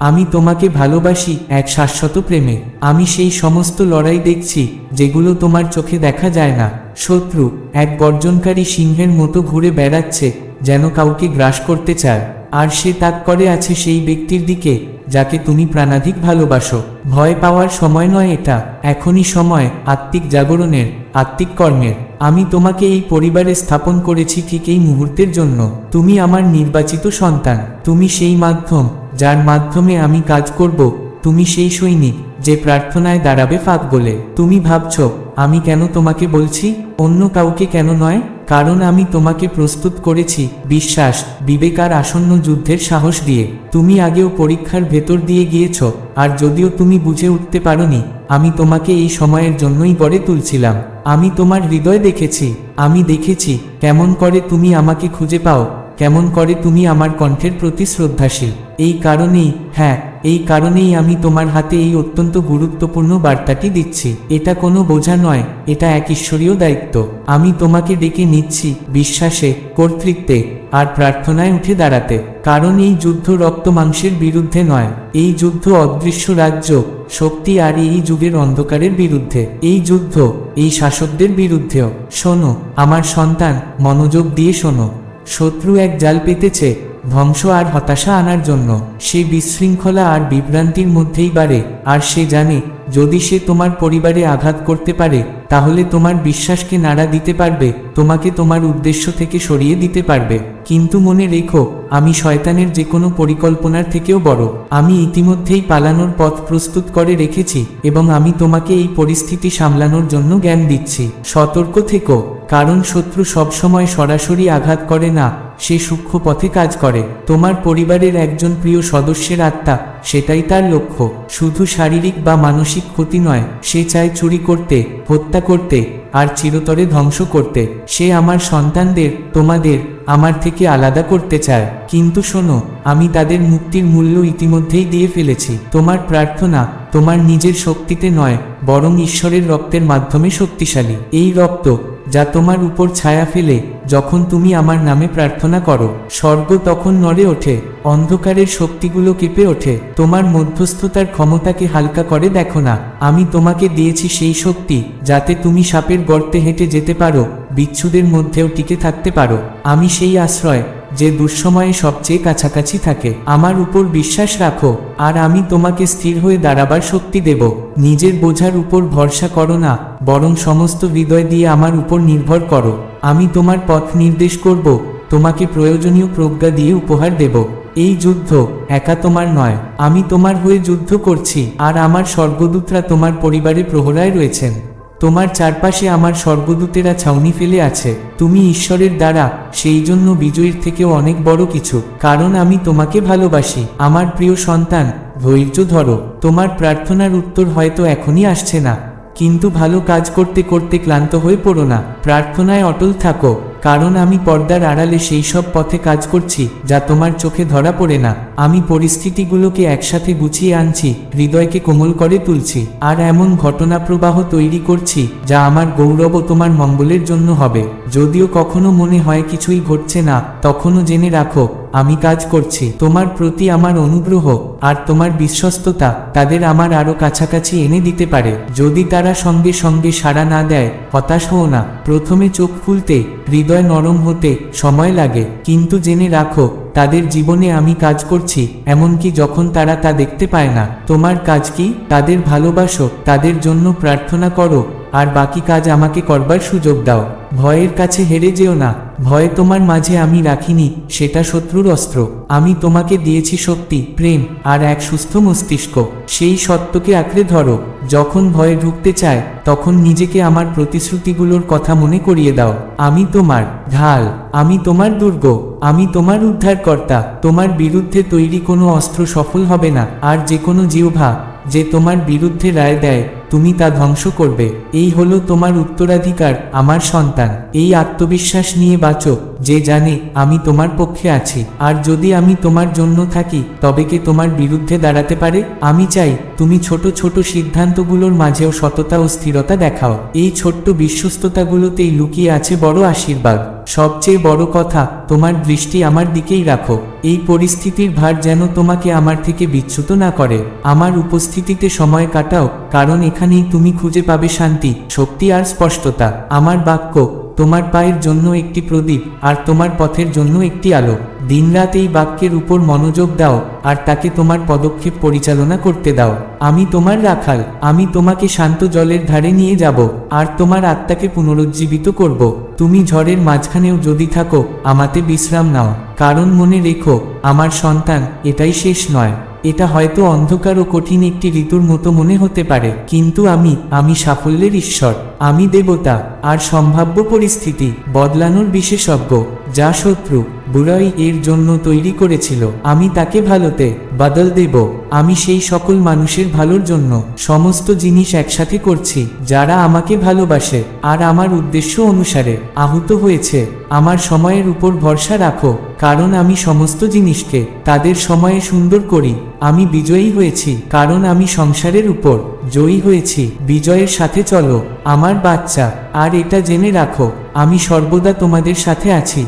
আমি তোমাকে ভালোবাসি এক শাশ্বত প্রেমে। আমি সেই সমস্ত লড়াই দেখছি, যেগুলো তোমার চোখে দেখা যায় না। শত্রু, এক বর্জনকারী সিংহের মতো ঘুরে বেড়াচ্ছে, যেন কাউকে গ্রাস করতে চায়। আর সে তাক করে আছে সেই ব্যক্তির দিকে, যাকে তুমি প্রাণাধিক ভালোবাসো। ভয় পাওয়ার সময় নয় এটা, এখনই সময়, আত্মিক জাগরণের, আত্মিক কর্মের। আমি তোমাকে এই পরিবারে স্থাপন করেছি ঠিক এই মুহূর্তের জন্য। তুমি আমার নির্বাচিত সন্তান, তুমি সেই মাধ্যম, যার মাধ্যমে আমি কাজ করব। তুমি সেই সৈনিক, যে প্রার্থনায় দাঁড়াবে ফাঁক বলে। তুমি ভাবছ, আমি কেন তোমাকে বলছি? অন্য কাউকে কেন নয়? কারণ আমি তোমাকে প্রস্তুত করেছি, বিশ্বাস বিবেকার আসন্ন যুদ্ধের সাহস দিয়ে। তুমি আগেও পরীক্ষার ভেতর দিয়ে গিয়েছ, আর যদিও তুমি বুঝে উঠতে পারোনি, আমি তোমাকে এই সময়ের জন্যই গড়ে তুলছিলাম। আমি তোমার হৃদয় দেখেছি, আমি দেখেছি, কেমন করে তুমি আমাকে খুঁজে পাও। কেমন করে তুমি আমার কণ্ঠের প্রতি শ্রদ্ধাশীল? এই কারণেই হ্যাঁ এই কারণেই আমি তোমার হাতে এই অত্যন্ত গুরুত্বপূর্ণ বার্তাটি দিচ্ছি। এটা কোনো বোঝা নয়, এটা এক ঈশ্বরীয় দায়িত্ব। আমি তোমাকে ডেকে নিচ্ছি বিশ্বাসে, কর্তৃত্বে, আর প্রার্থনায় উঠে দাঁড়াতে। কারণ এই যুদ্ধ রক্ত মাংসের বিরুদ্ধে নয়। এই যুদ্ধ অদৃশ্য রাজ্য, শক্তি আর এই যুগের অন্ধকারের বিরুদ্ধে। এই যুদ্ধ, এই শাসকদের বিরুদ্ধেও। শোনো, আমার সন্তান, মনোযোগ দিয়ে শোনো। শত্রু এক জাল পেতেছে, ধ্বংস আর হতাশা আনার জন্য। সে বিশৃঙ্খলা আর বিভ্রান্তির মধ্যেই বাড়ে, আর সে জানে, যদি সে তোমার পরিবারে আঘাত করতে পারে, তাহলে তোমার বিশ্বাসকে নাড়া দিতে পারবে, তোমাকে তোমার উদ্দেশ্য থেকে সরিয়ে দিতে পারবে। কিন্তু মনে রেখো, আমি শয়তানের যে কোনো পরিকল্পনার থেকেও বড়। আমি ইতিমধ্যেই পালানোর পথ প্রস্তুত করে রেখেছি, এবং আমি তোমাকে এই পরিস্থিতি সামলানোর জন্য জ্ঞান দিচ্ছি। সতর্ক থেকো। কারণ শত্রু সবসময় সরাসরি আঘাত করে না, সে সূক্ষ্ম পথে কাজ করে। তোমার পরিবারের একজন প্রিয় সদস্যের আত্মা, সেটাই তার লক্ষ্য। শুধু শারীরিক বা মানসিক ক্ষতি নয়, সে চায় চুরি করতে, হত্যা করতে, আর চিরতরে ধ্বংস করতে। সে আমার সন্তানদের, তোমাদের, আমার থেকে আলাদা করতে চায়। কিন্তু শোনো, আমি তাদের মুক্তির মূল্য ইতিমধ্যেই দিয়ে ফেলেছি। তোমার প্রার্থনা, তোমার নিজের শক্তিতে নয়, বরং ঈশ্বরের রক্তের মাধ্যমে শক্তিশালী। এই রক্ত যা তোমার উপর ছায়া ফেলে যখন তুমি আমার নামে প্রার্থনা করো। স্বর্গ তখন নড়ে ওঠে, অন্ধকারের শক্তিগুলো কেঁপে ওঠে। তোমার মধ্যস্থতার ক্ষমতাকে হালকা করে দেখো না। আমি তোমাকে দিয়েছি সেই শক্তি, যাতে তুমি সাপের গর্তে হেঁটে যেতে পারো, বিচ্ছুদের মধ্যেও টিকে থাকতে পারো। আমি সেই আশ্রয় যে দুঃসময়ে সবচেয়ে কাছাকাছি থাকে, আমার উপর বিশ্বাস রাখো, আর আমি তোমাকে স্থির হয়ে দাঁড়াবার শক্তি দেব। নিজের বোঝার উপর ভরসা করো না, বরং সমস্ত হৃদয় দিয়ে আমার উপর নির্ভর করো। আমি তোমার পথ নির্দেশ করব, তোমাকে প্রয়োজনীয় প্রজ্ঞা দিয়ে উপহার দেব। এই যুদ্ধ একা তোমার নয়, আমি তোমার হয়ে যুদ্ধ করছি, আর আমার স্বর্গদূতরা তোমার পরিবারে প্রহরায় রয়েছেন। তোমার চারপাশে আমার স্বর্গদূতেরা ছাউনি ফেলে আছে। তুমি ঈশ্বরের দ্বারা, সেই জন্য বিজয়ীর থেকেও অনেক বড় কিছু। কারণ আমি তোমাকে ভালোবাসি। আমার প্রিয় সন্তান, ধৈর্য ধরো। তোমার প্রার্থনার উত্তর হয়তো এখনই আসছে না। কিন্তু ভালো কাজ করতে করতে ক্লান্ত হয়ে পড়ো না। প্রার্থনায় অটল থাকো। কারণ আমি পর্দার আড়ালে সেই সব পথে কাজ করছি, যা তোমার চোখে ধরা পড়ে না। আমি পরিস্থিতিগুলোকে একসাথে গুছিয়ে আনছি, হৃদয়কে কোমল করে তুলছি, আর এমন ঘটনা প্রবাহ তৈরি করছি, যা আমার গৌরব ও তোমার মঙ্গলের জন্য হবে। যদিও কখনো মনে হয় কিছুই ঘটছে না, তখনও জেনে রাখো আমি কাজ করছি। তোমার প্রতি আমার অনুগ্রহ আর তোমার বিশ্বস্ততা তাদের আমার আরও কাছাকাছি এনে দিতে পারে। যদি তারা সঙ্গে সঙ্গে সাড়া না দেয়, হতাশ হও না। প্রথমে চোখ খুলতে, হৃদয় নরম হতে সময় লাগে। কিন্তু জেনে রাখো, তাদের জীবনে আমি কাজ করছি, এমনকি যখন তারা তা দেখতে পায় না। তোমার কাজ কি? তাদের ভালোবাসো, তাদের জন্য প্রার্থনা করো। আর বাকি কাজ আমাকে করবার সুযোগ দাও। ভয়ের কাছে হেরে যেও না। ভয় তোমার মাঝে আমি রাখিনি, সেটা শত্রুর অস্ত্র। আমি তোমাকে দিয়েছি শক্তি, প্রেম, আর এক সুস্থ মস্তিষ্ক। সেই সত্যকে আঁকড়ে ধরো। যখন ভয় ঢুকতে চায়, তখন নিজেকে আমার প্রতিশ্রুতিগুলোর কথা মনে করিয়ে দাও। আমি তোমার ঢাল, আমি তোমার দুর্গ, আমি তোমার উদ্ধারকর্তা। তোমার বিরুদ্ধে তৈরি কোনো অস্ত্র সফল হবে না। আর যে কোনো জিহ্বা যে তোমার বিরুদ্ধে রায় দেয় তুমি তা ধ্বংস করবে। এই হলো তোমার উত্তরাধিকার, আমার সন্তান। এই আত্মবিশ্বাস নিয়ে বাঁচো, যে জানে আমি তোমার পক্ষে আছি। আর যদি আমি তোমার জন্য থাকি, তবে কে তোমার বিরুদ্ধে দাঁড়াতে পারে? আমি চাই তুমি ছোট ছোট সিদ্ধান্তগুলোর মাঝেও সততা ও স্থিরতা দেখাও। এই ছোট্ট বিশ্বস্ততাগুলোতেই লুকিয়ে আছে বড় আশীর্বাদ। সবচেয়ে বড় কথা, তোমার দৃষ্টি আমার দিকেই রাখো। এই পরিস্থিতির ভার যেন তোমাকে আমার থেকে বিচ্যুত না করে। আমার উপস্থিতিতে সময় কাটাও, কারণ এখানেই তুমি খুঁজে পাবে শান্তি, শক্তি আর স্পষ্টতা। আমার বাক্য, তোমার পায়ের জন্য একটি প্রদীপ, আর তোমার পথের জন্য একটি আলো। দিনরাত এই বাক্যের উপর মনোযোগ দাও, আর তাকে তোমার পদক্ষেপ পরিচালনা করতে দাও। আমি তোমার রাখাল, আমি তোমাকে শান্ত জলের ধারে নিয়ে যাব, আর তোমার আত্মাকে পুনরুজ্জীবিত করব। তুমি ঝড়ের মাঝখানেও যদি থাকো, আমাতে বিশ্রাম নাও। কারণ মনে রেখো, আমার সন্তান, এটাই শেষ নয়। এটা হয়তো অন্ধকার ও কঠিন একটি ঋতুর মতো মনে হতে পারে, কিন্তু আমি আমি সাফল্যের ঈশ্বর। আমি দেবতা, আর সম্ভাব্য পরিস্থিতি, বদলানোর বিশেষজ্ঞ, যা শত্রু। বুড়াই এর জন্য তৈরি করেছিল, আমি তাকে ভালোতে বদল দেব, আমি সেই সকল মানুষের ভালোর জন্য সমস্ত জিনিস একসাথে করছি, যারা আমাকে ভালোবাসে, আর আমার উদ্দেশ্য অনুসারে আহত হয়েছে, আমার সময়ের উপর ভরসা রাখো, কারণ আমি সমস্ত জিনিসকে তাদের সময়ে সুন্দর করি, আমি বিজয়ী হয়েছি, কারণ আমি সংসারের উপর জয়ী হয়েছি, বিজয়ের সাথে চলো, আমার বাচ্চা, আর এটা জেনে রাখো, আমি সর্বদা তোমাদের সাথে আছি।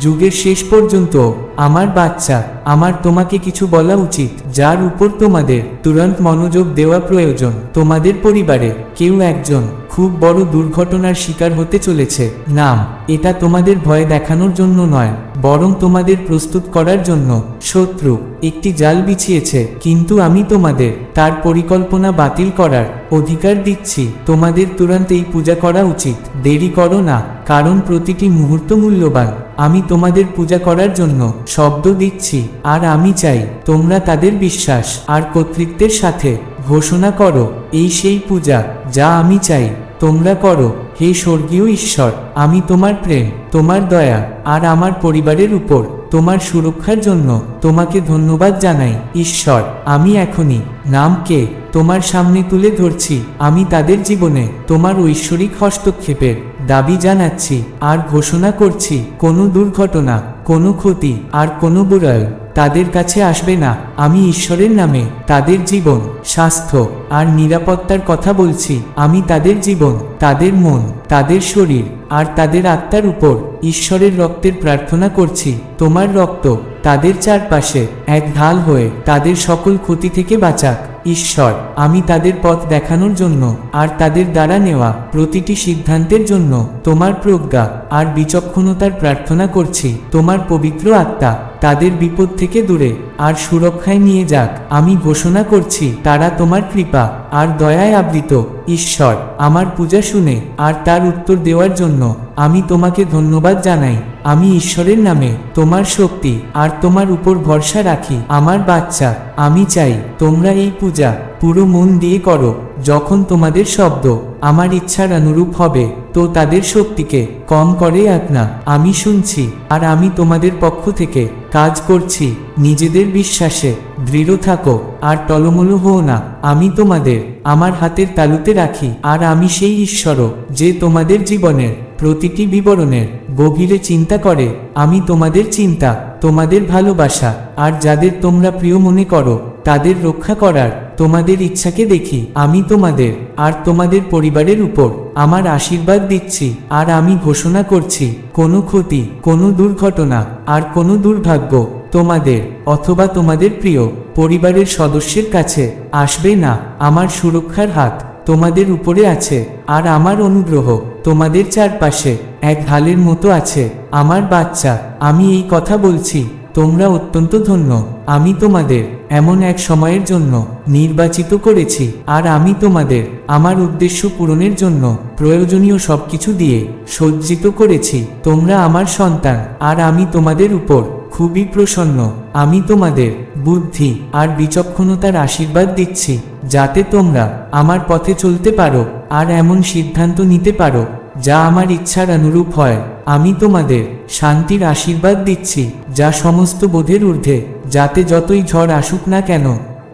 যুগের শেষ পর্যন্ত, আমার বাচ্চা, আমার তোমাকে কিছু বলা উচিত, যার উপর তোমাদের তুরন্ত মনোযোগ দেওয়া প্রয়োজন। তোমাদের পরিবারে কেউ একজন খুব বড় দুর্ঘটনার শিকার হতে চলেছে। নাম, এটা তোমাদের ভয় দেখানোর জন্য নয়। বরং তোমাদের প্রস্তুত করার জন্য শত্রু একটি জাল বিছিয়েছে, কিন্তু আমি তোমাদের তার পরিকল্পনা বাতিল করার অধিকার দিচ্ছি। তোমাদের তুরন্ত এই পূজা করা উচিত। দেরি করো না, কারণ প্রতিটি মুহূর্ত মূল্যবান। আমি তোমাদের পূজা করার জন্য শব্দ দিচ্ছি, আর আমি চাই তোমরা তাদের বিশ্বাস আর কর্তৃত্বের সাথে ঘোষণা করো, এই সেই পূজা যা আমি চাই। তোমরা করো হে স্বর্গীয় ঈশ্বর, আমি তোমার প্রেম, তোমার দয়া আর আমার পরিবারের উপর, তোমার সুরক্ষার জন্য তোমাকে ধন্যবাদ জানাই। ঈশ্বর, আমি এখনই নামকে তোমার সামনে তুলে ধরছি। আমি তাদের জীবনে তোমার ঐশ্বরিক হস্তক্ষেপের দাবি জানাচ্ছি আর ঘোষণা করছি, কোনো দুর্ঘটনা, কোনো ক্ষতি আর কোনো বুড়াল তাদের কাছে আসবে না। আমি ঈশ্বরের নামে তাদের জীবন, স্বাস্থ্য আর নিরাপত্তার কথা বলছি। আমি তাদের জীবন, তাদের মন, তাদের শরীর আর তাদের আত্মার উপর ঈশ্বরের রক্তের প্রার্থনা করছি। তোমার রক্ত তাদের চারপাশে এক ঢাল হয়ে তাদের সকল ক্ষতি থেকে বাঁচাক। ঈশ্বর, আমি তাদের পথ দেখানোর জন্য আর তাদের দ্বারা নেওয়া প্রতিটি সিদ্ধান্তের জন্য তোমার প্রজ্ঞা আর বিচক্ষণতার প্রার্থনা করছি। তোমার পবিত্র আত্মা তাদের বিপদ থেকে দূরে, আর সুরক্ষায় নিয়ে যাক। আমি ঘোষণা করছি, তারা তোমার কৃপা, আর দয়ায় আবৃত। ঈশ্বর, আমার পূজা শুনে, আর তার উত্তর দেওয়ার জন্য, আমি তোমাকে ধন্যবাদ জানাই। আমি ঈশ্বরের নামে, তোমার শক্তি, আর তোমার উপর ভরসা রাখি। আমার বাচ্চা, আমি চাই, তোমরা এই পূজা পুরো মন দিয়ে করো, যখন তোমাদের শব্দ আমার ইচ্ছার অনুরূপ হবে, তো তাদের শক্তিকে কম করে এক না। আমি শুনছি, আর আমি তোমাদের পক্ষ থেকে কাজ করছি, নিজেদের বিশ্বাসে দৃঢ় থাকো, আর টলমলো হও না। আমি তোমাদের আমার হাতের তালুতে রাখি, আর আমি সেই ঈশ্বরও যে তোমাদের জীবনের প্রতিটি বিবরণের গভীরে চিন্তা করে। আমি তোমাদের চিন্তা, তোমাদের ভালোবাসা, আর যাদের তোমরা প্রিয় মনে করো, তাদের রক্ষা করার তোমাদের ইচ্ছাকে দেখি, আমি তোমাদের, আর তোমাদের পরিবারের উপর আমার আশীর্বাদ দিচ্ছি, আর আমি ঘোষণা করছি, কোনো ক্ষতি, কোনো দুর্ঘটনা, আর কোনো দুর্ভাগ্য তোমাদের অথবা তোমাদের প্রিয় পরিবারের সদস্যের কাছে আসবে না। আমার সুরক্ষার হাত তোমাদের উপরে আছে, আর আমার অনুগ্রহ তোমাদের চারপাশে এক হালের মতো আছে। আমার বাচ্চা, আমি এই কথা বলছি তোমরা অত্যন্ত ধন্য, আমি তোমাদের এমন এক সময়ের জন্য নির্বাচিত করেছি, আর আমি তোমাদের আমার উদ্দেশ্য পূরণের জন্য প্রয়োজনীয় সবকিছু দিয়ে সজ্জিত করেছি। তোমরা আমার সন্তান, আর আমি তোমাদের উপর খুবই প্রসন্ন। আমি তোমাদের বুদ্ধি আর বিচক্ষণতার আশীর্বাদ দিচ্ছি, যাতে তোমরা আমার পথে চলতে পারো, আর এমন সিদ্ধান্ত নিতে পারো যা আমার ইচ্ছার অনুরূপ হয়, আমি তোমাদের শান্তির আশীর্বাদ দিচ্ছি, যা সমস্ত বোধের ঊর্ধ্বে, যাতে যতই ঝড় আসুক না কেন,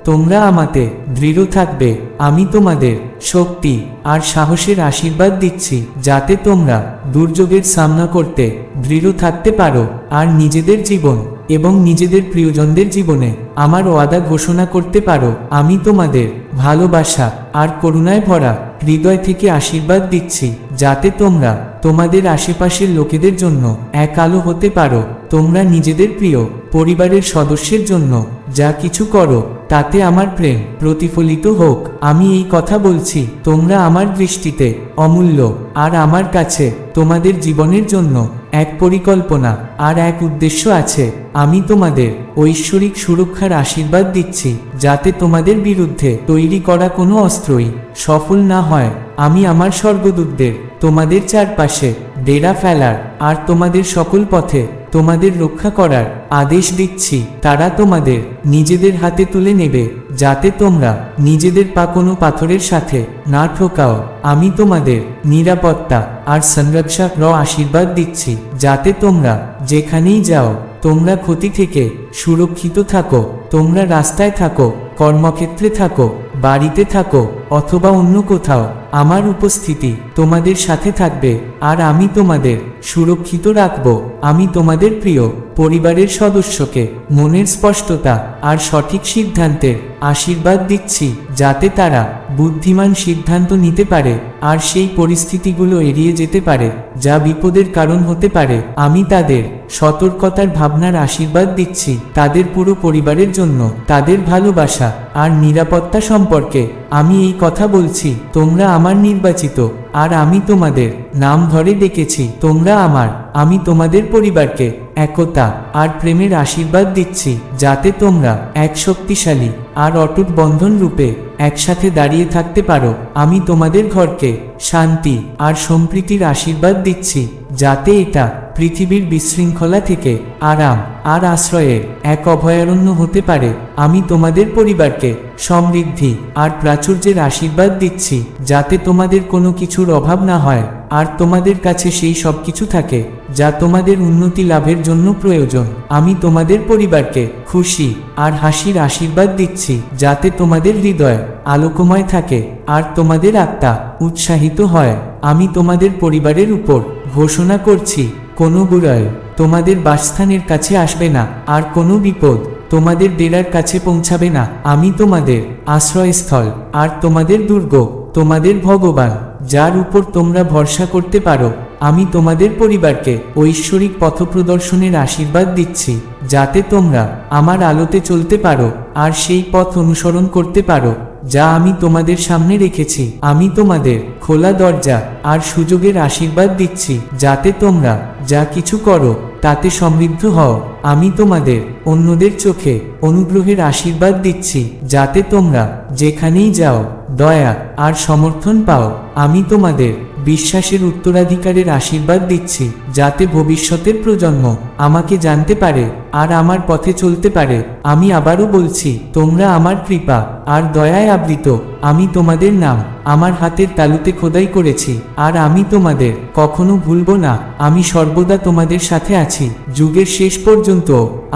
তোমরা আমাতে দৃঢ় থাকবে, আমি তোমাদের শক্তি আর সাহসের আশীর্বাদ দিচ্ছি, যাতে তোমরা দুর্যোগের সামনা করতে দৃঢ় থাকতে পারো, আর নিজেদের জীবন এবং নিজেদের প্রিয়জনদের জীবনে আমার ওয়াদা ঘোষণা করতে পারো, আমি তোমাদের ভালোবাসা আর করুণায় ভরা হৃদয় থেকে আশীর্বাদ দিচ্ছি, যাতে তোমরা তোমাদের আশেপাশের লোকেদের জন্য এক আলো হতে পারো। তোমরা নিজেদের প্রিয় পরিবারের সদস্যের জন্য যা কিছু করো, তাতে আমার প্রেম প্রতিফলিত হোক। আমি এই কথা বলছি, তোমরা আমার দৃষ্টিতে অমূল্য, আর আমার কাছে তোমাদের জীবনের জন্য এক পরিকল্পনা আর এক উদ্দেশ্য আছে। আমি তোমাদের ঐশ্বরিক সুরক্ষার আশীর্বাদ দিচ্ছি, যাতে তোমাদের বিরুদ্ধে তৈরি করা কোনো অস্ত্রই সফল না হয়। আমি আমার স্বর্গদূতদের তোমাদের চারপাশে ডেরা ফেলার আর তোমাদের সকল পথে তোমাদের রক্ষা করার আদেশ দিচ্ছি। তারা তোমাদের নিজেদের হাতে তুলে নেবে, যাতে তোমরা নিজেদের পা কোনো পাথরের সাথে না ঠোকাও। আমি তোমাদের নিরাপত্তা আর সংরক্ষা র আশীর্বাদ দিচ্ছি, যাতে তোমরা যেখানেই যাও, তোমরা ক্ষতি থেকে সুরক্ষিত থাকো, তোমরা রাস্তায় থাকো, কর্মক্ষেত্রে থাকো, বাড়িতে থাকো, অথবা অন্য কোথাও আমার উপস্থিতি তোমাদের সাথে থাকবে, আর আমি তোমাদের সুরক্ষিত রাখব। আমি তোমাদের প্রিয় পরিবারের সদস্যকে মনের স্পষ্টতা আর সঠিক সিদ্ধান্তের আশীর্বাদ দিচ্ছি, যাতে তারা বুদ্ধিমান সিদ্ধান্ত নিতে পারে আর সেই পরিস্থিতিগুলো এড়িয়ে যেতে পারে, যা বিপদের কারণ হতে পারে। আমি তাদের সতর্কতার ভাবনার আশীর্বাদ দিচ্ছি, তাদের পুরো পরিবারের জন্য, তাদের ভালোবাসা আর নিরাপত্তা সম্পর্কে আমি এই কথা বলছি, তোমরা আমার নির্বাচিত, আর আমি তোমাদের নাম ধরে ডেকেছি, তোমরা আমার, আমি তোমাদের পরিবারকে একতা আর প্রেমের আশীর্বাদ দিচ্ছি, যাতে তোমরা এক শক্তিশালী আর অটুট বন্ধন রূপে একসাথে দাঁড়িয়ে থাকতে পারো। আমি তোমাদের ঘরকে শান্তি আর সম্প্রীতির আশীর্বাদ দিচ্ছি, যাতে এটা পৃথিবীর বিশৃঙ্খলা থেকে আরাম আর আশ্রয়ে এক অভয়ারণ্য হতে পারে। আমি তোমাদের পরিবারকে সমৃদ্ধি আর প্রাচুর্যের আশীর্বাদ দিচ্ছি, যাতে তোমাদের কোনো কিছুর অভাব না হয় আর তোমাদের কাছে সেই সব কিছু থাকে, যা তোমাদের উন্নতি লাভের জন্য প্রয়োজন। আমি তোমাদের পরিবারকে খুশি আর হাসির আশীর্বাদ দিচ্ছি, যাতে তোমাদের হৃদয় আলোকময় থাকে আর তোমাদের আত্মা উৎসাহিত হয়। আমি তোমাদের পরিবারের উপর ঘোষণা করছি কোনো বুড়ায় তোমাদের বাসস্থানের কাছে আসবে না, আর কোনো বিপদ তোমাদের ডেরার কাছে পৌঁছাবে না। আমি তোমাদের আশ্রয়স্থল, আর তোমাদের দুর্গ, তোমাদের ভগবান, যার উপর তোমরা ভরসা করতে পারো, আমি তোমাদের পরিবারকে ঐশ্বরিক পথপ্রদর্শনের আশীর্বাদ দিচ্ছি, যাতে তোমরা আমার আলোতে চলতে পারো, আর সেই পথ অনুসরণ করতে পারো। যা আমি তোমাদের সামনে রেখেছি। আমি তোমাদের খোলা দরজা আর সুযোগের আশীর্বাদ দিচ্ছি, যাতে তোমরা যা কিছু করো, তাতে সমৃদ্ধ হও। আমি তোমাদের অন্যদের চোখে অনুগ্রহের আশীর্বাদ দিচ্ছি, যাতে তোমরা যেখানেই যাও, দয়া আর সমর্থন পাও। আমি তোমাদের বিশ্বাসের উত্তরাধিকারের আশীর্বাদ দিচ্ছি, যাতে ভবিষ্যতের প্রজন্ম আমাকে জানতে পারে, আর আমার পথে চলতে পারে। আমি আবারও বলছি, তোমরা আমার কৃপা, আর দয়ায় আবৃত, আমি তোমাদের নাম, আমার হাতের তালুতে খোদাই করেছি, আর আমি তোমাদের কখনো ভুলবো না, আমি সর্বদা তোমাদের সাথে আছি। যুগের শেষ পর্যন্ত,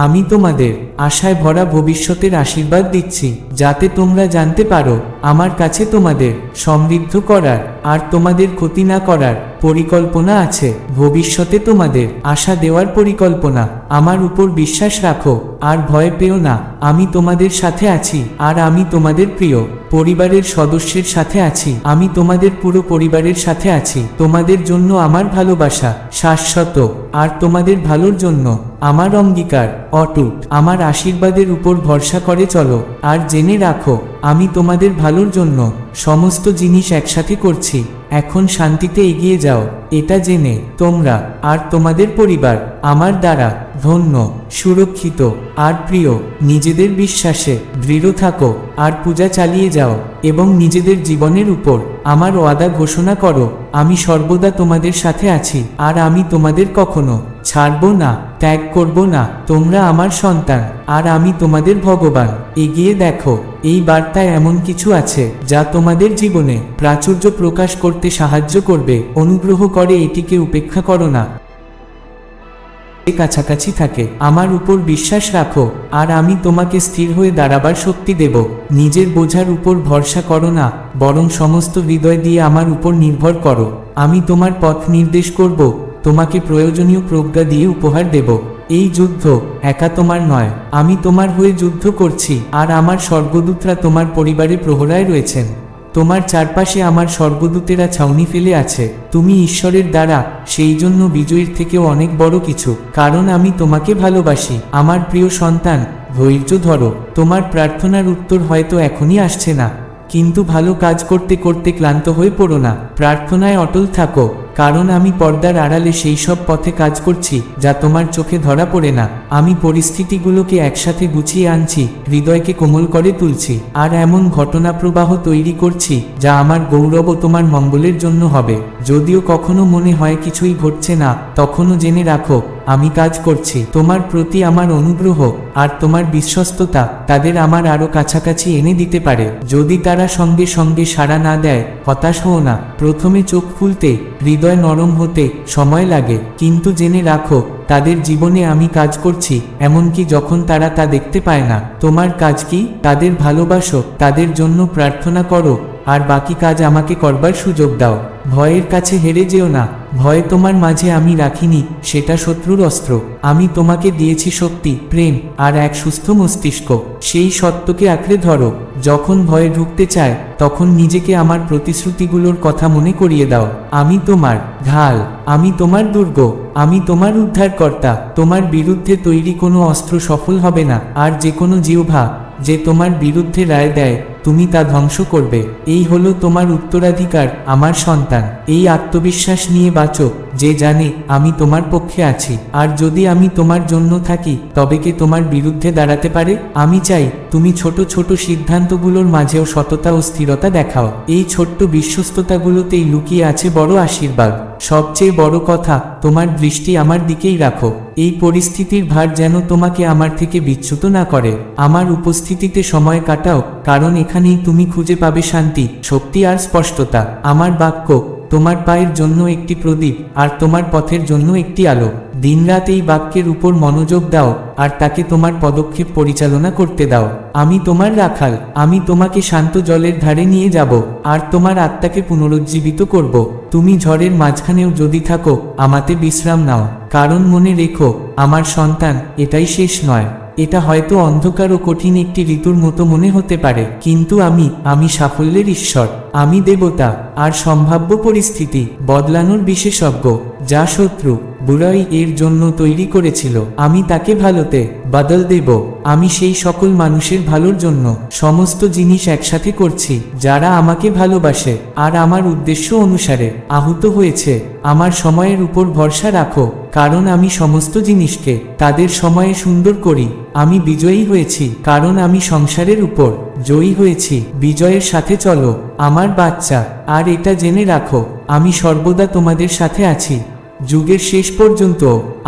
আমি তোমাদের আশায় ভরা ভবিষ্যতের আশীর্বাদ দিচ্ছি, যাতে তোমরা জানতে পারো, আমার কাছে তোমাদের সমৃদ্ধ করার, আর তোমাদের ক্ষতি না করার পরিকল্পনা আছে, ভবিষ্যতে তোমাদের আশা দেওয়ার পরিকল্পনা। আমার উপর বিশ্বাস রাখো, আর ভয় পেও না, আমি তোমাদের সাথে আছি, আর আমি তোমাদের প্রিয় পরিবারের সদস্যের সাথে আছি, আমি তোমাদের পুরো পরিবারের সাথে আছি, তোমাদের জন্য আমার ভালোবাসা শাশ্বত, আর তোমাদের ভালোর জন্য আমার অঙ্গীকার অটুট। আমার আশীর্বাদের উপর ভরসা করে চলো, আর জেনে রাখো, আমি তোমাদের ভালোর জন্য সমস্ত জিনিস একসাথে করছি। এখন শান্তিতে এগিয়ে যাও, এটা জেনে তোমরা আর তোমাদের পরিবার আমার দ্বারা ধন্য, সুরক্ষিত আর প্রিয়, নিজেদের বিশ্বাসে দৃঢ় থাকো আর পূজা চালিয়ে যাও এবং নিজেদের জীবনের উপর আমার ওয়াদা ঘোষণা করো, আমি সর্বদা তোমাদের সাথে আছি আর আমি তোমাদের কখনো ছাড়ব না। ত্যাগ করব না, তোমরা আমার সন্তান, আর আমি তোমাদের ভগবান। এগিয়ে দেখো, এই বার্তায় এমন কিছু আছে, যা তোমাদের জীবনে প্রাচুর্য প্রকাশ করতে সাহায্য করবে, অনুগ্রহ করে এটিকে উপেক্ষা করো না। কাছাকাছি থাকে, আমার উপর বিশ্বাস রাখো, আর আমি তোমাকে স্থির হয়ে দাঁড়াবার শক্তি দেব। নিজের বোঝার উপর ভরসা করো না, বরং সমস্ত হৃদয় দিয়ে আমার উপর নির্ভর করো। আমি তোমার পথ নির্দেশ করব তোমাকে প্রয়োজনীয় প্রজ্ঞা দিয়ে উপহার দেব। এই যুদ্ধ একা তোমার নয়, আমি তোমার হয়ে যুদ্ধ করছি, আর আমার স্বর্গদূতরা তোমার পরিবারে প্রহরায় রয়েছেন। তোমার চারপাশে আমার স্বর্গদূতেরা ছাউনি ফেলে আছে। তুমি ঈশ্বরের দ্বারা সেই জন্য বিজয়ীর থেকেও অনেক বড় কিছু, কারণ আমি তোমাকে ভালোবাসি। আমার প্রিয় সন্তান, ধৈর্য ধরো। তোমার প্রার্থনার উত্তর হয়তো এখনই আসছে না। কিন্তু ভালো কাজ করতে করতে ক্লান্ত হয়ে পড়ো না। প্রার্থনায় অটল থাকো। কারণ আমি পর্দার আড়ালে সেই সব পথে কাজ করছি, যা তোমার চোখে ধরা পড়ে না। আমি পরিস্থিতিগুলোকে একসাথে গুছিয়ে আনছি, হৃদয়কে কোমল করে তুলছি, আর এমন ঘটনা প্রবাহ তৈরি করছি, যা আমার গৌরব ও তোমার মঙ্গলের জন্য হবে। যদিও কখনো মনে হয় কিছুই ঘটছে না, তখনও জেনে রাখো, আমি কাজ করছি। তোমার প্রতি আমার অনুগ্রহ, আর তোমার বিশ্বস্ততা, তাদের আমার আরও কাছাকাছি এনে দিতে পারে। যদি তারা সঙ্গে সঙ্গে সাড়া না দেয়, হতাশ হও না। প্রথমে চোখ খুলতে, হৃদয় নরম হতে সময় লাগে, কিন্তু জেনে রাখো, তাদের জীবনে আমি কাজ করছি, এমনকি যখন তারা তা দেখতে পায় না। তোমার কাজ কি? তাদের ভালোবাসো, তাদের জন্য প্রার্থনা করো, আর বাকি কাজ আমাকে করবার সুযোগ দাও। ভয়ের কাছে হেরে যেও না, ভয় তোমার মাঝে আমি রাখিনি, সেটা শত্রুর অস্ত্র। আমি তোমাকে দিয়েছি শক্তি, প্রেম, আর এক সুস্থ মস্তিষ্ক। সেই সত্যকে আঁকড়ে ধরো। যখন ভয়ে ঢুকতে চায়, তখন নিজেকে আমার প্রতিশ্রুতিগুলোর কথা মনে করিয়ে দাও। আমি তোমার ঢাল, আমি তোমার দুর্গ, আমি তোমার উদ্ধারকর্তা, তোমার বিরুদ্ধে তৈরি কোনো অস্ত্র সফল হবে না। আর যে কোনো জিহ্বা যে তোমার বিরুদ্ধে রায় দেয় তুমি তা ধ্বংস করবে। এই হলো তোমার উত্তরাধিকার, আমার সন্তান। এই আত্মবিশ্বাস নিয়ে বাঁচো, যে জানে আমি তোমার পক্ষে আছি। আর যদি আমি তোমার জন্য থাকি, তবে কে তোমার বিরুদ্ধে দাঁড়াতে পারে? আমি চাই তুমি ছোট ছোট সিদ্ধান্তগুলোর মাঝেও সততা ও স্থিরতা দেখাও। এই ছোট্ট বিশ্বস্ততাগুলোতেই লুকিয়ে আছে বড় আশীর্বাদ। সবচেয়ে বড় কথা, তোমার দৃষ্টি আমার দিকেই রাখো। এই পরিস্থিতির ভার যেন তোমাকে আমার থেকে বিচ্যুত না করে। আমার উপস্থিতিতে সময় কাটাও, কারণ এখানেই তুমি খুঁজে পাবে শান্তি, শক্তি আর স্পষ্টতা। আমার বাক্য, তোমার পায়ের জন্য একটি প্রদীপ, আর তোমার পথের জন্য একটি আলো। দিনরাত এই বাক্যের উপর মনোযোগ দাও, আর তাকে তোমার পদক্ষেপ পরিচালনা করতে দাও। আমি তোমার রাখাল, আমি তোমাকে শান্ত জলের ধারে নিয়ে যাব, আর তোমার আত্মাকে পুনরুজ্জীবিত করব। তুমি ঝড়ের মাঝখানেও যদি থাকো, আমাতে বিশ্রাম নাও। কারণ মনে রেখো, আমার সন্তান, এটাই শেষ নয়। এটা হয়তো অন্ধকার ও কঠিন একটি ঋতুর মতো মনে হতে পারে, কিন্তু আমি আমি সাফল্যের ঈশ্বর, আমি দেবতা, আর সম্ভাব্য পরিস্থিতি, বদলানোর বিশেষজ্ঞ, যা শত্রু। বুড়াই এর জন্য তৈরি করেছিল, আমি তাকে ভালোতে বদল দেব, আমি সেই সকল মানুষের ভালোর জন্য সমস্ত জিনিস একসাথে করছি, যারা আমাকে ভালোবাসে, আর আমার উদ্দেশ্য অনুসারে আহত হয়েছে, আমার সময়ের উপর ভরসা রাখো, কারণ আমি সমস্ত জিনিসকে তাদের সময়ে সুন্দর করি, আমি বিজয়ী হয়েছি, কারণ আমি সংসারের উপর জয়ী হয়েছি, বিজয়ের সাথে চলো, আমার বাচ্চা, আর এটা জেনে রাখো, আমি সর্বদা তোমাদের সাথে আছি। যুগের শেষ পর্যন্ত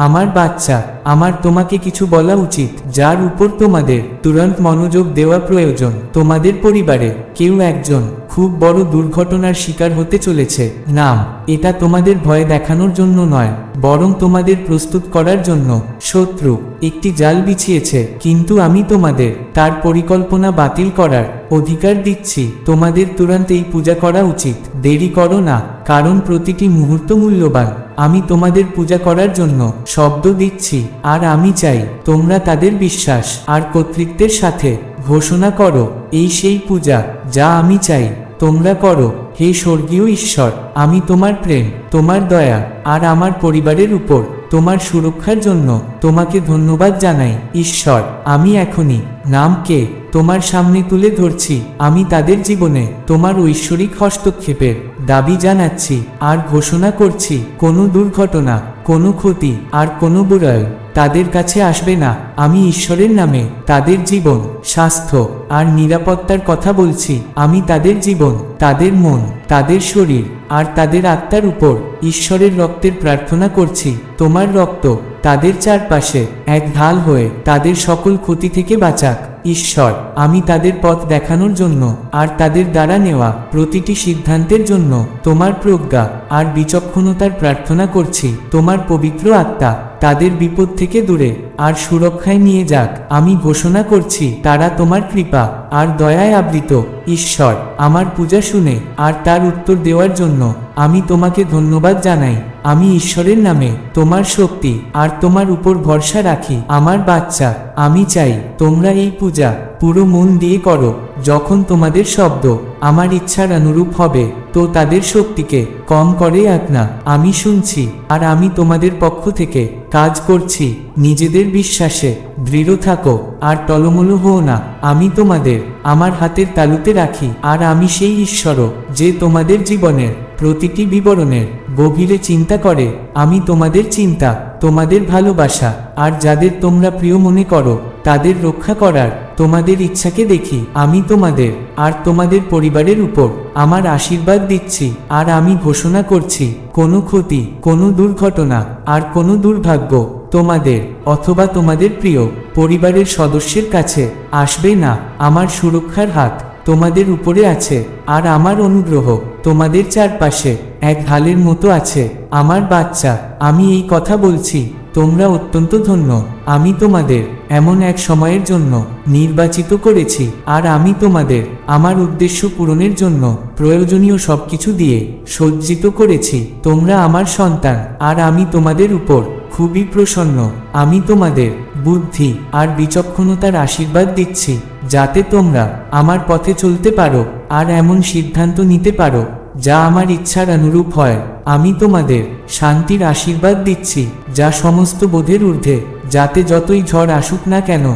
আমার বাচ্চা, আমার তোমাকে কিছু বলা উচিত, যার উপর তোমাদের তুরন্ত মনোযোগ দেওয়া প্রয়োজন। তোমাদের পরিবারে কেউ একজন খুব বড় দুর্ঘটনার শিকার হতে চলেছে। নাম, এটা তোমাদের ভয় দেখানোর জন্য নয়, বরং তোমাদের প্রস্তুত করার জন্য। শত্রু, একটি জাল বিছিয়েছে, কিন্তু আমি তোমাদের তার পরিকল্পনা বাতিল করার অধিকার দিচ্ছি। তোমাদের তুরন্ত এই পূজা করা উচিত। দেরি করো না, কারণ প্রতিটি মুহূর্ত মূল্যবান। আমি তোমাদের পূজা করার জন্য শব্দ দিচ্ছি, আর আমি চাই তোমরা তাদের বিশ্বাস আর কর্তৃত্বের সাথে ঘোষণা করো, এই সেই পূজা যা আমি চাই। তোমরা করো, হে স্বর্গীয় ঈশ্বর, আমি তোমার প্রেম, তোমার দয়া, আর আমার পরিবারের উপর তোমার সুরক্ষার জন্য তোমাকে ধন্যবাদ জানাই, ঈশ্বর। আমি এখনই নামকে তোমার সামনে তুলে ধরছি। আমি তাদের জীবনে তোমার ঐশ্বরিক হস্তক্ষেপের দাবি জানাচ্ছি আর ঘোষণা করছি, কোনো দুর্ঘটনা, কোনো ক্ষতি আর কোনো বুড়াল তাদের কাছে আসবে না। আমি ঈশ্বরের নামে তাদের জীবন, স্বাস্থ্য আর নিরাপত্তার কথা বলছি। আমি তাদের জীবন, তাদের মন, তাদের শরীর আর তাদের আত্মার উপর ঈশ্বরের রক্তের প্রার্থনা করছি। তোমার রক্ত তাদের চারপাশে এক ঢাল হয়ে তাদের সকল ক্ষতি থেকে বাঁচাক। ঈশ্বর, আমি তাদের পথ দেখানোর জন্য আর তাদের দ্বারা নেওয়া প্রতিটি সিদ্ধান্তের জন্য তোমার প্রজ্ঞা আর বিচক্ষণতার প্রার্থনা করছি। তোমার পবিত্র আত্মা তাদের বিপদ থেকে দূরে, আর সুরক্ষায় নিয়ে যাক। আমি ঘোষণা করছি, তারা তোমার কৃপা, আর দয়ায় আবৃত। ঈশ্বর, আমার পূজা শুনে, আর তার উত্তর দেওয়ার জন্য। আমি তোমাকে ধন্যবাদ জানাই। আমি ঈশ্বরের নামে তোমার শক্তি আর তোমার উপর ভরসা রাখি। আমার বাচ্চা, আমি চাই তোমরা এই পূজা পুরো মন দিয়ে করো। যখন তোমাদের শব্দ আমার ইচ্ছার অনুরূপ হবে, তো তাদের শক্তিকে কম করে এক না আমি শুনছি আর আমি তোমাদের পক্ষ থেকে কাজ করছি। নিজেদের বিশ্বাসে দৃঢ় থাকো আর টলমলো হও না। আমি তোমাদের আমার হাতের তালুতে রাখি আর আমি সেই ঈশ্বরও যে তোমাদের জীবনের প্রতিটি বিবরণের গভীরে চিন্তা করে, আমি তোমাদের চিন্তা, তোমাদের ভালোবাসা, আর যাদের তোমরা প্রিয় মনে করো, তাদের রক্ষা করার, তোমাদের ইচ্ছাকে দেখি, আমি তোমাদের, আর তোমাদের পরিবারের উপর আমার আশীর্বাদ দিচ্ছি, আর আমি ঘোষণা করছি, কোনো ক্ষতি, কোনো দুর্ঘটনা, আর কোনো দুর্ভাগ্য তোমাদের অথবা তোমাদের প্রিয় পরিবারের সদস্যের কাছে আসবে না, আমার সুরক্ষার হাত। তোমাদের উপরে আছে, আর আমার অনুগ্রহ, তোমাদের চারপাশে, এক ঢালের মতো আছে, আমার বাচ্চা, আমি এই কথা বলছি, তোমরা অত্যন্ত ধন্য, আমি তোমাদের, এমন এক সময়ের জন্য, নির্বাচিত করেছি, আর আমি তোমাদের, আমার উদ্দেশ্য পূরণের জন্য, প্রয়োজনীয় সবকিছু দিয়ে, সজ্জিত করেছি, তোমরা আমার সন্তান, আর আমি তোমাদের উপর, খুবই প্রসন্ন, আমি তোমাদের, বুদ্ধি, আর বিচক্ষণতার আশীর্বাদ দিচ্ছি। যাতে তোমরা আমার পথে চলতে পারো আর এমন সিদ্ধান্ত নিতে পারো যা আমার ইচ্ছার অনুরূপ হয়। আমি তোমাদের শান্তির আশীর্বাদ দিচ্ছি, যা সমস্ত বোধের ঊর্ধ্বে, যাতে যতই ঝড় আসুক না কেন,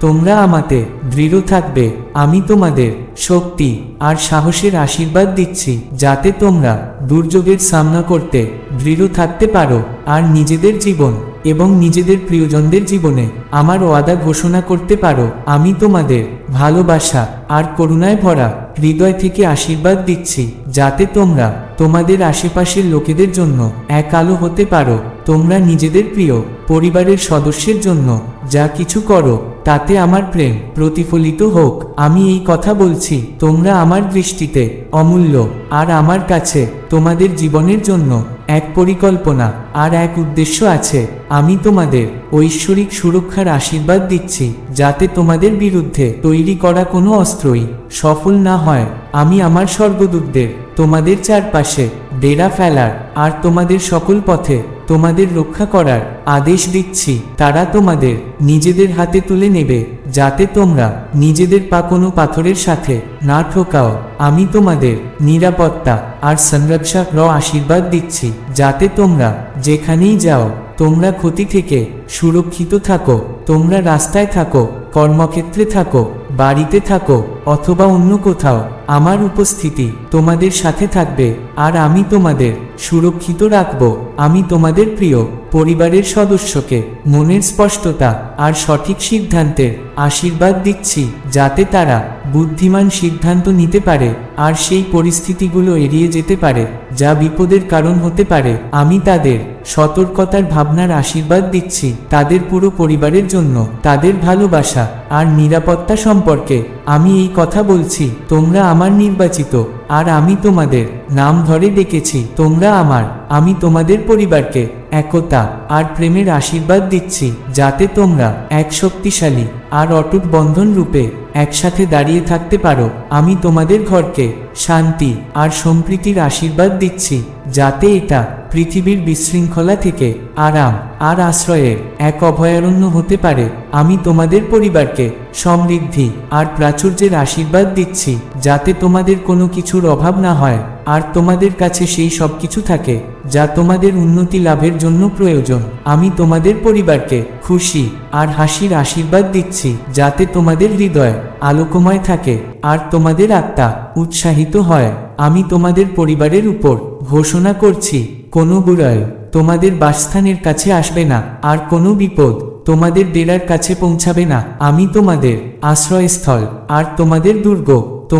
তোমরা আমাতে দৃঢ় থাকবে। আমি তোমাদের শক্তি আর সাহসের আশীর্বাদ দিচ্ছি, যাতে তোমরা দুর্যোগের সামনা করতে দৃঢ় থাকতে পারো আর নিজেদের জীবন এবং নিজেদের প্রিয়জনদের জীবনে আমার ওয়াদা ঘোষণা করতে পারো, আমি তোমাদের ভালোবাসা আর করুণায় ভরা হৃদয় থেকে আশীর্বাদ দিচ্ছি, যাতে তোমরা তোমাদের আশেপাশের লোকেদের জন্য এক আলো হতে পারো, তোমরা নিজেদের প্রিয় পরিবারের সদস্যের জন্য যা কিছু করো, তাতে আমার প্রেম প্রতিফলিত হোক, আমি এই কথা বলছি, তোমরা আমার দৃষ্টিতে অমূল্য আর আমার কাছে তোমাদের জীবনের জন্য এক পরিকল্পনা আর এক উদ্দেশ্য আছে। আমি তোমাদের ঐশ্বরিক সুরক্ষার আশীর্বাদ দিচ্ছি, যাতে তোমাদের বিরুদ্ধে তৈরি করা কোনো অস্ত্রই সফল না হয়। আমি আমার স্বর্গদূতদের, তোমাদের চারপাশে, ডেরা ফেলার, আর তোমাদের সকল পথে তোমাদের রক্ষা করার আদেশ দিচ্ছি। তারা তোমাদের নিজেদের হাতে তুলে নেবে, যাতে তোমরা নিজেদের পা কোনো পাথরের সাথে না ঠোকাও। আমি তোমাদের নিরাপত্তা আর সংরক্ষা র আশীর্বাদ দিচ্ছি, যাতে তোমরা যেখানেই যাও, তোমরা ক্ষতি থেকে সুরক্ষিত থাকো, তোমরা রাস্তায় থাকো, কর্মক্ষেত্রে থাকো। বাড়িতে থাকো অথবা অন্য কোথাও, আমার উপস্থিতি তোমাদের সাথে থাকবে, আর আমি তোমাদের সুরক্ষিত রাখব। আমি তোমাদের প্রিয় পরিবারের সদস্যকে মনের স্পষ্টতা আর সঠিক সিদ্ধান্তের আশীর্বাদ দিচ্ছি, যাতে তারা বুদ্ধিমান সিদ্ধান্ত নিতে পারে আর সেই পরিস্থিতিগুলো এড়িয়ে যেতে পারে, যা বিপদের কারণ হতে পারে। আমি তাদের সতর্কতার ভাবনার আশীর্বাদ দিচ্ছি, তাদের পুরো পরিবারের জন্য, তাদের ভালোবাসা আর নিরাপত্তা সম্পর্কে আমি এই কথা বলছি। তোমরা আমার নির্বাচিত, আর আমি তোমাদের নাম ধরে ডেকেছি। তোমরা আমার, আমি তোমাদের পরিবারকে একতা আর প্রেমের আশীর্বাদ দিচ্ছি, যাতে তোমরা এক শক্তিশালী আর অটুট বন্ধন রূপে একসাথে দাঁড়িয়ে থাকতে পারো। আমি তোমাদের ঘরকে শান্তি আর সম্প্রীতির আশীর্বাদ দিচ্ছি, যাতে এটা পৃথিবীর বিশৃঙ্খলা থেকে আরাম আর আশ্রয়ের এক অভয়ারণ্য হতে পারে। আমি তোমাদের পরিবারকে সমৃদ্ধি আর প্রাচুর্যের আশীর্বাদ দিচ্ছি, যাতে তোমাদের কোনো কিছুর অভাব না হয়, আর তোমাদের কাছে সেই সব কিছু থাকে, যা তোমাদের উন্নতি লাভের জন্য প্রয়োজন। আমি তোমাদের পরিবারকে খুশি আর হাসির আশীর্বাদ দিচ্ছি, যাতে তোমাদের হৃদয় আলোকময় থাকে আর তোমাদের আত্মা উৎসাহিত হয়। আমি তোমাদের পরিবারের উপর ঘোষণা করছি কোনো বুড়ায় তোমাদের বাসস্থানের কাছে আসবে না, আর কোনো বিপদ তোমাদের ডেরার কাছে পৌঁছাবে না। আমি তোমাদের আশ্রয়স্থল, আর তোমাদের দুর্গ।